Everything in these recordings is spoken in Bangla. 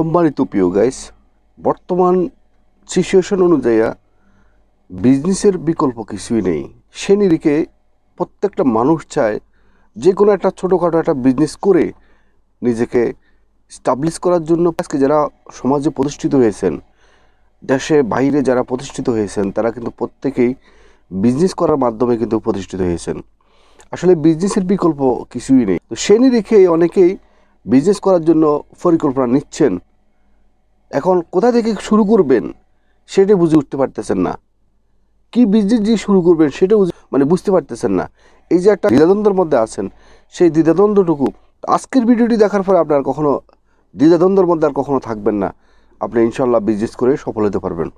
সম্মানিত প্রিয় গাইস বর্তমান সিচুয়েশন অনুযায়ী বিজনেসের বিকল্প কিছুই নেই। সে নিরিখে প্রত্যেকটা মানুষ চায় যে কোনো একটা ছোটোখাটো একটা বিজনেস করে নিজেকে স্টাবলিশ করার জন্য। আজকে যারা সমাজে প্রতিষ্ঠিত হয়েছেন, দেশে বাইরে যারা প্রতিষ্ঠিত হয়েছেন, তারা কিন্তু প্রত্যেকেই বিজনেস করার মাধ্যমে কিন্তু প্রতিষ্ঠিত হয়েছেন। আসলে বিজনেসের বিকল্প কিছুই নেই। তো সে নিরিখে অনেকেই বিজনেস করার জন্য পরিকল্পনা নিচ্ছেন। এখন কোথা থেকে শুরু করবেন? সেটা বুঝে উঠতে পারতেছেন না। কি বিজনেস দিয়ে শুরু করবেন সেটা মানে বুঝতে পারতেছেন না। এই যে একটা দ্বিধাদ্বন্দ্বের মধ্যে আছেন, সেই দ্বিধাদ্বন্দ্বটুকু আজকের ভিডিওটি দেখার পরে আপনার কখনো দ্বিধাদ্বন্দ্বের মধ্যে আর কখনো থাকবেন না। আপনি ইনশাল্লাহ বিজনেস করে সফল হতে পারবেন।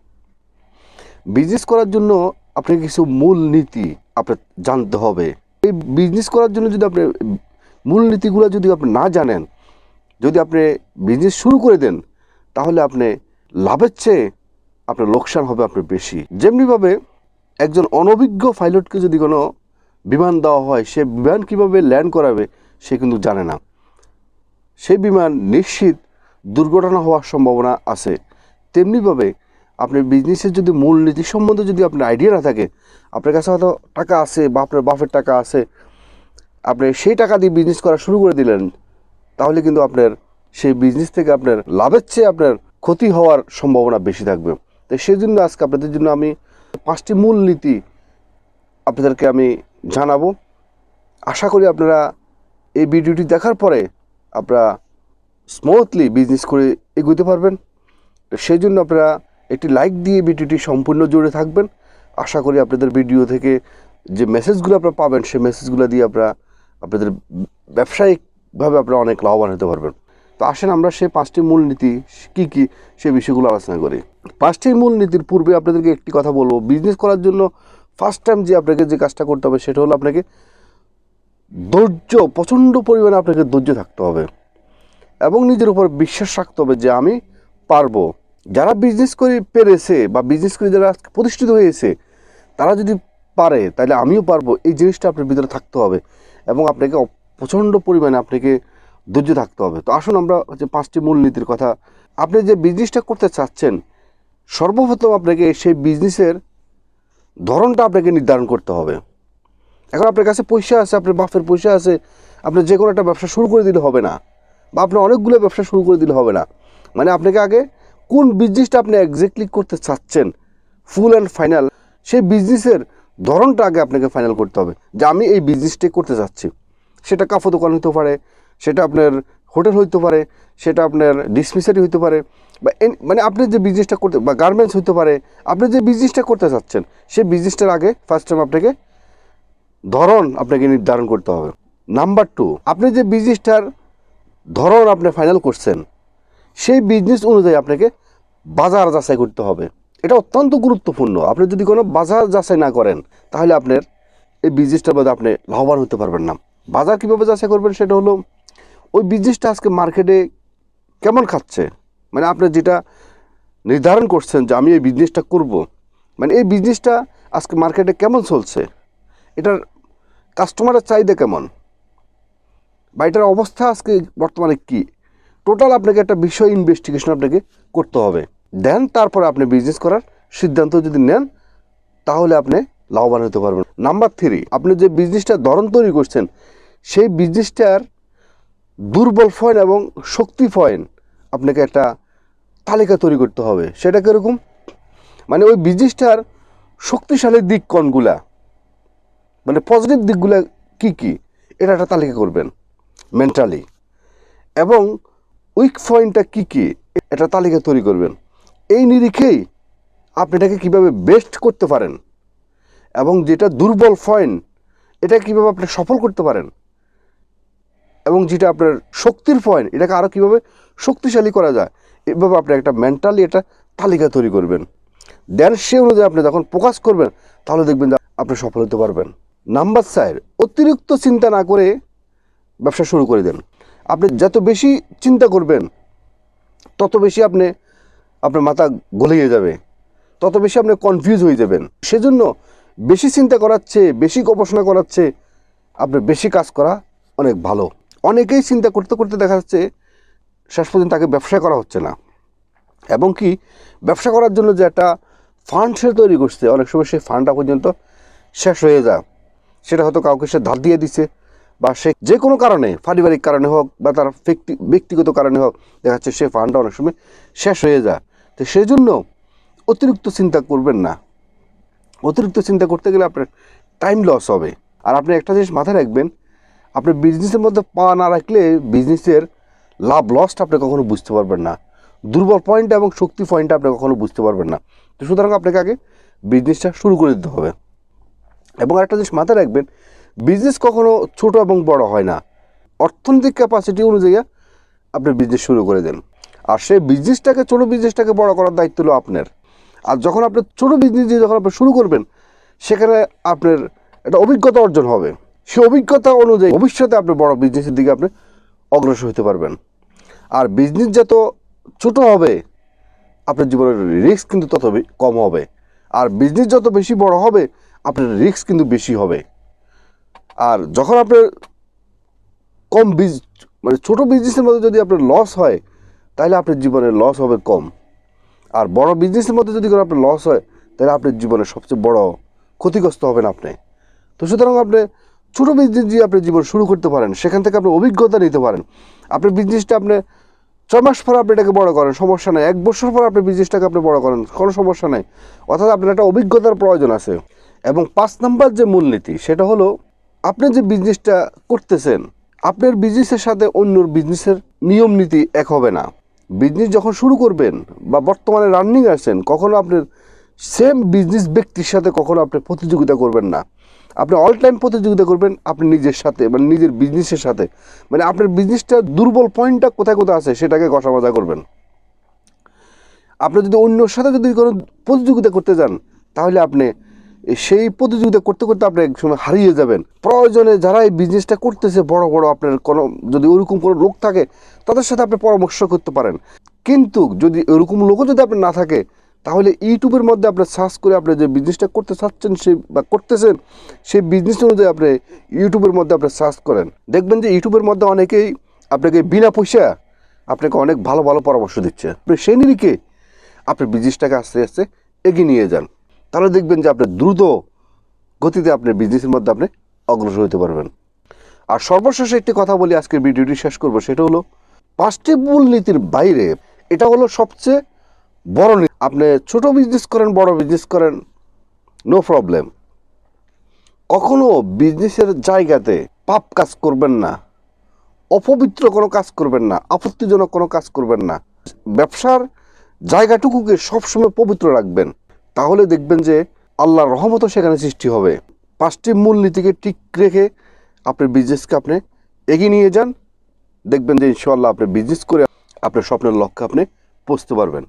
বিজনেস করার জন্য আপনাকে কিছু মূল নীতি আপনার জানতে হবে। এই বিজনেস করার জন্য যদি আপনি মূল নীতিগুলো যদি আপনি না জানেন, যদি আপনি বিজনেস শুরু করে দেন তাহলে আপনি লাভের চেয়ে আপনার লোকসান হবে আপনার বেশি। যেমনিভাবে একজন অনভিজ্ঞ পাইলটকে যদি কোনো বিমান দেওয়া হয়, সে বিমান কীভাবে ল্যান্ড করাবে সে কিন্তু জানে না। সেই বিমান নিশ্চিত দুর্ঘটনা হওয়ার সম্ভাবনা আছে। তেমনিভাবে আপনি বিজনেসের যদি মূল নীতি সম্বন্ধে যদি আপনার আইডিয়া না থাকে, আপনার কাছে হয়তো টাকা আছে বা আপনার বাপের টাকা আছে, আপনি সেই টাকা দিয়ে বিজনেস করা শুরু করে দিলেন, তাহলে কিন্তু আপনার সেই বিজনেস থেকে আপনার লাভের চেয়ে আপনার ক্ষতি হওয়ার সম্ভাবনা বেশি থাকবে। তো সেই জন্য আজকে আপনাদের জন্য আমি পাঁচটি মূল নীতি আপনাদেরকে আমি জানাব। আশা করি আপনারা এই ভিডিওটি দেখার পরে আপনারা স্মুথলি বিজনেস করে এগোতে পারবেন। সেই জন্য আপনারা একটি লাইক দিয়ে ভিডিওটি সম্পূর্ণ জুড়ে থাকবেন। আশা করি আপনাদের ভিডিও থেকে যে মেসেজগুলো আপনারা পাবেন, সেই মেসেজগুলো দিয়ে আপনারা আপনাদের ব্যবসায়িকভাবে আপনারা অনেক লাভবান হতে পারবেন। তো আসেন আমরা সেই পাঁচটি মূলনীতি কী কী সে বিষয়গুলো আলোচনা করি। পাঁচটি মূলনীতির পূর্বে আপনাদেরকে একটি কথা বলব। বিজনেস করার জন্য ফার্স্ট টাইম যে আপনাকে যে কাজটা করতে হবে সেটা হলো আপনাকে ধৈর্য, প্রচণ্ড পরিমাণে আপনাকে ধৈর্য থাকতে হবে এবং নিজের উপর বিশ্বাস রাখতে হবে যে আমি পারব। যারা বিজনেস করে পেরেছে বা বিজনেস করে যারা প্রতিষ্ঠিত হয়েছে, তারা যদি পারে, তাহলে আমিও পারব। এই জিনিসটা আপনার ভিতরে থাকতে হবে এবং আপনাকে প্রচণ্ড পরিমাণে আপনাকে ধৈর্য থাকতে হবে। তো আসুন আমরা হচ্ছে পাঁচটি মূলনীতির কথা। আপনি যে বিজনেসটা করতে চাচ্ছেন, সর্বপ্রথম আপনাকে সেই বিজনেসের ধরনটা আপনাকে নির্ধারণ করতে হবে। এখন আপনার কাছে পয়সা আছে, আপনার বাপের পয়সা আছে, আপনি যে কোনো একটা ব্যবসা শুরু করে দিলে হবে না বা আপনি অনেকগুলো ব্যবসা শুরু করে দিলে হবে না। মানে আপনাকে আগে কোন বিজনেসটা আপনি এক্স্যাক্টলি করতে চাচ্ছেন ফুল অ্যান্ড ফাইনাল সেই বিজনেসের ধরনটা আগে আপনাকে ফাইনাল করতে হবে যে আমি এই বিজনেসটাই করতে চাচ্ছি। সেটা কাপড় দোকান হতে পারে সেটা আপনার হোটেল হইতে পারে, সেটা আপনার ডিসমিসারি হইতে পারে, বা মানে আপনি যে বিজনেসটা করতে, বা গার্মেন্টস হইতে পারে, আপনি যে বিজনেসটা করতে চাচ্ছেন, সেই বিজনেসটার আগে ফার্স্ট টাইম আপনাকে ধরন আপনাকে নির্ধারণ করতে হবে। নাম্বার টু আপনি যে বিজনেসটার ধরন আপনি ফাইনাল করছেন, সেই বিজনেস অনুযায়ী আপনাকে বাজার যাচাই করতে হবে। এটা অত্যন্ত গুরুত্বপূর্ণ। আপনি যদি কোনো বাজার যাচাই না করেন, তাহলে আপনার এই বিজনেসটার মধ্যে আপনি লাভবান হতে পারবেন না। বাজার কীভাবে যাচাই করবেন, সেটা হলো ওই বিজনেসটা আজকে মার্কেটে কেমন খাচ্ছে? মানে আপনি যেটা নির্ধারণ করছেন যে আমি এই বিজনেসটা করব মানে এই বিজনেসটা আজকে মার্কেটে কেমন চলছে? এটার কাস্টমারের চাহিদা কেমন? বা এটার অবস্থা আজকে বর্তমানে কি? টোটাল আপনাকে একটা বিষয় ইনভেস্টিগেশন আপনাকে করতে হবে। দেন তারপরে আপনি বিজনেস করার সিদ্ধান্ত যদি নেন, তাহলে আপনি লাভবান হতে পারবেন। নাম্বার থ্রি আপনি যে বিজনেসটা ধরন তৈরি করছেন, সেই বিজনেসটার দুর্বল পয়েন্ট এবং শক্তি পয়েন্ট আপনাকে একটা তালিকা তৈরি করতে হবে। সেটা কীরকম? মানে ওই বিজনেসটার শক্তিশালী দিক কোনগুলা মানে পজিটিভ দিকগুলো কি কি, এটা একটা তালিকা করবেন মেন্টালি এবং উইক পয়েন্টটা কি কি, এটা তালিকা তৈরি করবেন। এই নিরিখেই আপনি এটাকে কীভাবে বেস্ট করতে পারেন এবং যেটা দুর্বল পয়েন্ট এটা কীভাবে আপনি সফল করতে পারেন এবং যেটা আপনার শক্তির পয়েন্ট এটাকে আরও কীভাবে শক্তিশালী করা যায়, এভাবে আপনি একটা মেন্টালি একটা তালিকা তৈরি করবেন। দেন সে অনুযায়ী আপনি যখন প্রকাশ করবেন, তাহলে দেখবেন যে আপনি সফল হতে পারবেন। নাম্বার চার, অতিরিক্ত চিন্তা না করে ব্যবসা শুরু করে দেন। আপনি যত বেশি চিন্তা করবেন, তত বেশি আপনি, আপনার মাথা গলিয়ে যাবে। তত বেশি আপনি কনফিউজ হয়ে যাবেন। সেজন্য বেশি চিন্তা করাচ্ছে বেশি গবেষণা করাচ্ছে চেয়ে আপনার বেশি কাজ করা অনেক ভালো। অনেকেই চিন্তা করতে করতে দেখা যাচ্ছে শেষ পর্যন্ত তাকে ব্যবসা করা হচ্ছে না। এবং কি, ব্যবসা করার জন্য যে একটা ফান্ড সে তৈরি করছে, অনেক সময় সেই ফান্ডটা পর্যন্ত শেষ হয়ে যায়। সেটা হয়তো কাউকে সে ধার দিয়ে দিছে বা সে যে কোনো কারণে, পারিবারিক কারণে হোক বা তার ব্যক্তি ব্যক্তিগত কারণে হোক, দেখা যাচ্ছে সে ফান্ডটা অনেক সময় শেষ হয়ে যায়। তো সেই জন্য অতিরিক্ত চিন্তা করবেন না। অতিরিক্ত চিন্তা করতে গেলে আপনার টাইম লস হবে। আর আপনি একটা জিনিস মাথায় রাখবেন আপনি বিজনেসের মধ্যে পা না রাখলে বিজনেসের লাভ লসটা আপনি কখনো বুঝতে পারবেন না। দুর্বল পয়েন্ট এবং শক্তি পয়েন্টটা আপনি কখনো বুঝতে পারবেন না। তো সুতরাং আপনাকে আগে বিজনেসটা শুরু করে দিতে হবে। এবং একটা জিনিস মাথায় রাখবেন বিজনেস কখনো ছোট এবং বড় হয় না। অর্থনৈতিক ক্যাপাসিটি অনুযায়ী আপনি বিজনেস শুরু করে দেন। আর সেই বিজনেসটাকে ছোটো বিজনেসটাকে বড় করার দায়িত্ব হলো আপনার। আর যখন আপনি ছোটো বিজনেস দিয়ে যখন আপনি শুরু করবেন, সেখানে আপনার একটা অভিজ্ঞতা অর্জন হবে। সেই অভিজ্ঞতা অনুযায়ী ভবিষ্যতে আপনি বড় বিজনেসের দিকে আপনি অগ্রসর হতে পারবেন। আর বিজনেস যত ছোট হবে, আপনার জীবনের রিস্ক কিন্তু তত কম হবে। আর বিজনেস যত বেশি বড় হবে, আপনার রিস্ক কিন্তু বেশি হবে। আর যখন আপনার কম বিজ মানে ছোটো বিজনেসের মধ্যে যদি আপনার লস হয়, তাহলে আপনার জীবনে লস হবে কম। আর বড় বিজনেসের মধ্যে যদি কোনো আপনার লস হয়, তাহলে আপনার জীবনে সবচেয়ে বড় ক্ষতিগ্রস্ত হবেন আপনি। তো সুতরাং আপনি ছোটো বিজনেস দিয়ে আপনি জীবন শুরু করতে পারেন, সেখান থেকে আপনি অভিজ্ঞতা নিতে পারেন। আপনি বিজনেসটা আপনি ছয় মাস পর আপনি এটাকে বড় করেন, সমস্যা নেই। এক বছর পর আপনি বিজনেসটাকে আপনি বড় করেন, কোনো সমস্যা নেই। অর্থাৎ আপনার একটা অভিজ্ঞতার প্রয়োজন আছে। এবং পাঁচ নাম্বার যে মূলনীতি, সেটা হলো আপনি যে বিজনেসটা করতেছেন, আপনার বিজনেসের সাথে অন্যর বিজনেসের নিয়ম নীতি এক হবে না। বিজনেস যখন শুরু করবেন বা বর্তমানে রানিং আছেন, কখনো আপনার সেম বিজনেস ব্যক্তির সাথে কখনো আপনি প্রতিযোগিতা করবেন না। আপনি অল টাইম প্রতিযোগিতা করবেন আপনি নিজের সাথে মানে নিজের বিজনেসের সাথে। মানে আপনার বিজনেসটা দুর্বল পয়েন্টটা কোথায় কোথায় আছে সেটাকে কষা করবেন। আপনি যদি অন্যর সাথে যদি কোনো প্রতিযোগিতা করতে যান, তাহলে আপনি সেই প্রতিযোগিতা করতে করতে আপনি এক সময় হারিয়ে যাবেন। প্রয়োজনে যারা এই বিজনেসটা করতেছে, বড় বড় আপনার কোনো, যদি ওরকম কোনো লোক থাকে, তাদের সাথে আপনি পরামর্শ করতে পারেন। কিন্তু যদি ওরকম লোকও যদি আপনার না থাকে তাহলে ইউটিউবের মধ্যে আপনি সার্চ করে আপনি যে বিজনেসটা করতে চাচ্ছেন, সেই বা করতেছেন, সেই বিজনেস অনুযায়ী আপনি ইউটিউবের মধ্যে আপনি সার্চ করেন। দেখবেন যে ইউটিউবের মধ্যে অনেকেই আপনাকে বিনা পয়সা আপনাকে অনেক ভালো ভালো পরামর্শ দিচ্ছে। আপনি সেই নিরিখে আপনি বিজনেসটাকে আস্তে আস্তে এগিয়ে নিয়ে যান। তাহলে দেখবেন যে আপনি দ্রুত গতিতে আপনি বিজনেসের মধ্যে আপনি অগ্রসর হতে পারবেন। আর সর্বশেষ একটি কথা বলি, আজকের ভিডিওটি শেষ করব, সেটা হলো পাঁচটি মূল নীতির বাইরে, এটা হলো সবচেয়ে বড় আপনি ছোট বিজনেস করেন, বড় বিজনেস করেন নো প্রবলেম কখনো বিজনেসের জায়গাতে পাপ কাজ করবেন না, অপবিত্র কোনো কাজ করবেন না, আপত্তিজনক কোনো কাজ করবেন না। ব্যবসার জায়গাটুকুকে সবসময় পবিত্র রাখবেন। তাহলে দেখবেন যে আল্লাহর রহমতও সেখানে সৃষ্টি হবে। পাঁচটি মূলনীতিকে ঠিক রেখে আপনার বিজনেসকে আপনি এগিয়ে নিয়ে যান। দেখবেন যে ইনশাল্লাহ আপনি বিজনেস করে আপনার স্বপ্নের লক্ষ্যে আপনি পৌঁছতে পারবেন।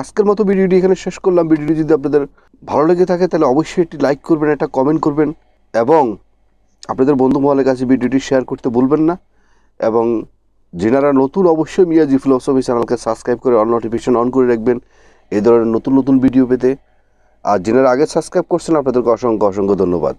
আজকের মতো ভিডিওটি এখানে শেষ করলাম। ভিডিওটি যদি আপনাদের ভালো লেগে থাকে, তাহলে অবশ্যই একটি লাইক করবেন, একটা কমেন্ট করবেন এবং আপনাদের বন্ধু মহলের কাছে ভিডিওটি শেয়ার করতে ভুলবেন না এবং যেনারা নতুন অবশ্যই মিয়াজি ফিলোসফি চ্যানেলকে সাবস্ক্রাইব করে অন নোটিফিকেশন অন করে রাখবেন। এই ধরনের নতুন নতুন ভিডিও পেতে। আর যেনারা আগে সাবস্ক্রাইব করছেন, আপনাদেরকে অসংখ্য অসংখ্য ধন্যবাদ।